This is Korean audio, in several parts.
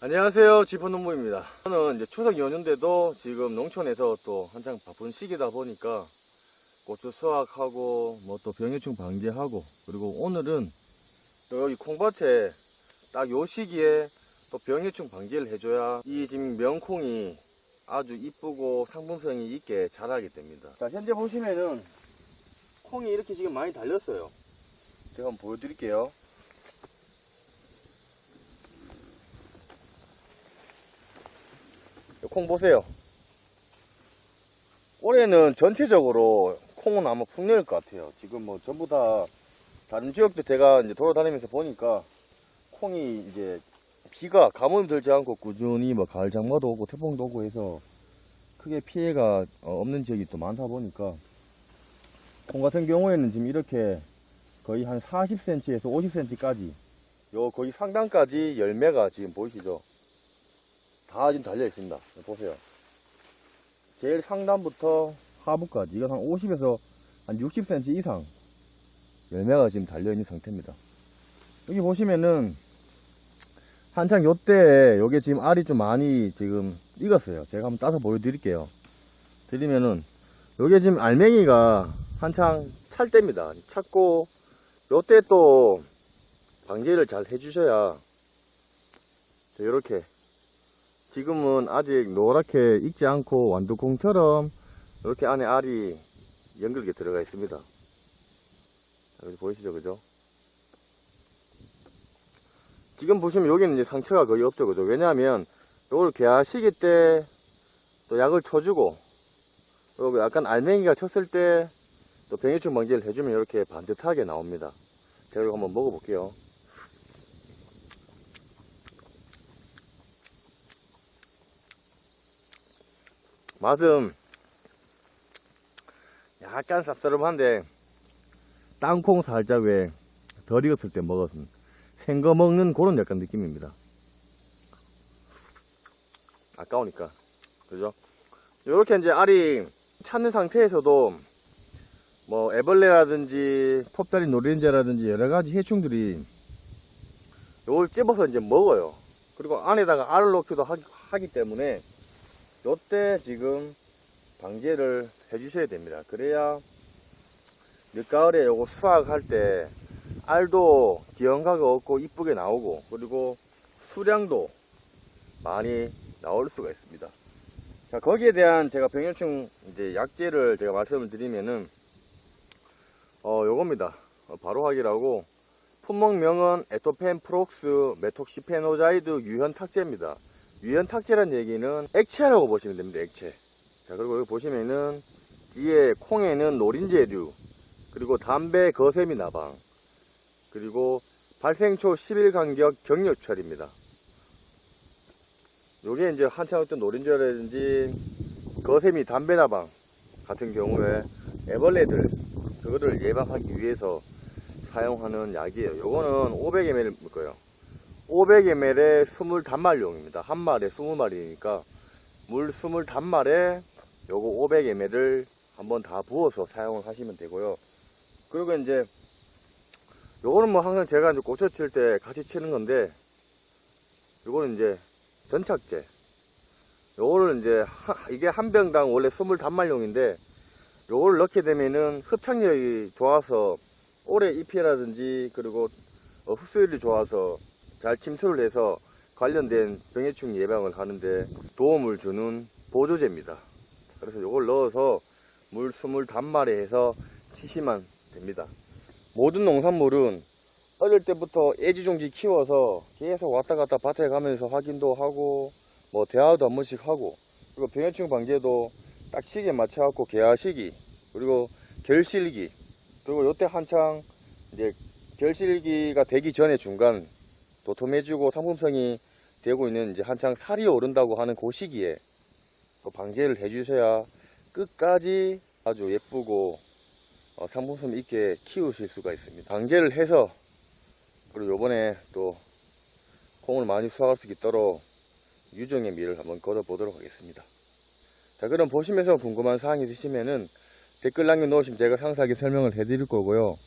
안녕하세요. 지포농부입니다. 저는 이제 추석 연휴인데도 지금 농촌에서 또 한창 바쁜 시기다 보니까 고추 수확하고 뭐 또 병해충 방지하고 그리고 오늘은 또 여기 콩밭에 딱 요 시기에 또 병해충 방지를 해줘야 이 지금 명콩이 아주 이쁘고 상품성이 있게 자라게 됩니다. 자, 현재 보시면은 콩이 이렇게 지금 많이 달렸어요. 제가 한번 보여드릴게요. 콩 보세요. 올해는 전체적으로 콩은 아마 풍년일 것 같아요. 지금 뭐 전부 다 다른 지역도 제가 이제 돌아다니면서 보니까 콩이 이제 비가 가뭄 들지 않고 꾸준히 뭐 가을 장마도 오고 태풍도 오고 해서 크게 피해가 어, 없는 지역이 또 많다 보니까 콩 같은 경우에는 지금 이렇게 거의 한 40cm에서 50cm까지 요 거의 상단까지 열매가 지금 보이시죠? 다 지금 달려 있습니다. 보세요. 제일 상단부터 하부까지 이건 한 50에서 한 60cm 이상 열매가 지금 달려 있는 상태입니다. 여기 보시면은 한창 요때 요게 지금 알이 좀 많이 지금 익었어요. 제가 한번 따서 보여드릴게요. 드리면은 요게 지금 알맹이가 한창 찰 때입니다. 찼고 요때 또 방제를 잘 해주셔야 이렇게 지금은 아직 노랗게 익지 않고 완두콩처럼 이렇게 안에 알이 연결게 들어가 있습니다. 보이시죠, 그죠? 지금 보시면 여기는 이제 상처가 거의 없죠, 그죠? 왜냐하면 이걸 개화 시기 때 또 약을 쳐주고 그리고 약간 알맹이가 쳤을 때 또 병해충 방지를 해주면 이렇게 반듯하게 나옵니다. 제가 이거 한번 먹어볼게요. 맛은 약간 쌉싸름한데 땅콩 살짝 왜 덜 익었을 때 먹었은 생거 먹는 그런 약간 느낌입니다. 아까우니까 그죠? 이렇게 이제 알이 찾는 상태에서도 뭐 애벌레라든지 톱다리 노린재라든지 여러 가지 해충들이 이걸 찝어서 이제 먹어요. 그리고 안에다가 알을 넣기도 하기, 하기 때문에 요때 지금 방제를 해주셔야 됩니다. 그래야 늦가을에 요거 수확할 때 알도 기형가가 없고 이쁘게 나오고 그리고 수량도 많이 나올 수가 있습니다. 자 거기에 대한 제가 병해충 이제 약제를 제가 말씀을 드리면은 어 요겁니다. 어, 바로 하기라고 품목명은 에토펜 프록스 메톡시페노자이드 유현 탁제입니다. 탁제란 얘기는 액체라고 보시면 됩니다. 액체. 자 그리고 여기 보시면은 뒤에 콩에는 노린재류 그리고 담배 거세미 나방 그리고 발생초 10일 간격 경력철입니다. 요게 이제 한창 어떤 노린재라든지 거세미 담배 나방 같은 경우에 애벌레들 그거를 예방하기 위해서 사용하는 약이에요. 요거는 500ml 거예요. 500ml에 20단말용입니다. 한 마리에 20마리니까 물 20단말에 요거 500ml를 한번 다 부어서 사용을 하시면 되고요. 그리고 이제 요거는 뭐 항상 제가 이제 고쳐 칠 때 같이 치는 건데 요거는 이제 전착제. 요거를 이제 하- 이게 한 병당 원래 20단말용인데 요거를 넣게 되면은 흡착력이 좋아서 오래 잎이라든지 그리고 어, 흡수율이 좋아서 잘 침투를 해서 관련된 병해충 예방을 하는데 도움을 주는 보조제입니다. 그래서 요걸 넣어서 물 20단말에 해서 치시면 됩니다. 모든 농산물은 어릴 때부터 애지중지 키워서 계속 왔다 갔다 밭에 가면서 확인도 하고 뭐 대화도 한 번씩 하고 그리고 병해충 방제도 딱 시기에 맞춰갖고 개화 시기 그리고 결실기 그리고 요때 한창 이제 결실기가 되기 전에 중간 도톰해지고 상품성이 되고 있는 이제 한창 살이 오른다고 하는 그 시기에 또 방제를 해주셔야 끝까지 아주 예쁘고 어, 상품성 있게 키우실 수가 있습니다. 방제를 해서 그리고 요번에 또 콩을 많이 수확할 수 있도록 유정의 미를 한번 걷어보도록 하겠습니다. 자 그럼 보시면서 궁금한 사항이 있으시면은 댓글 남겨놓으시면 제가 상세하게 설명을 해드릴 거고요.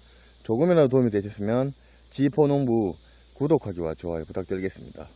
조금이라도 도움이 되셨으면 지포농부 구독하기와 좋아요 부탁드리겠습니다.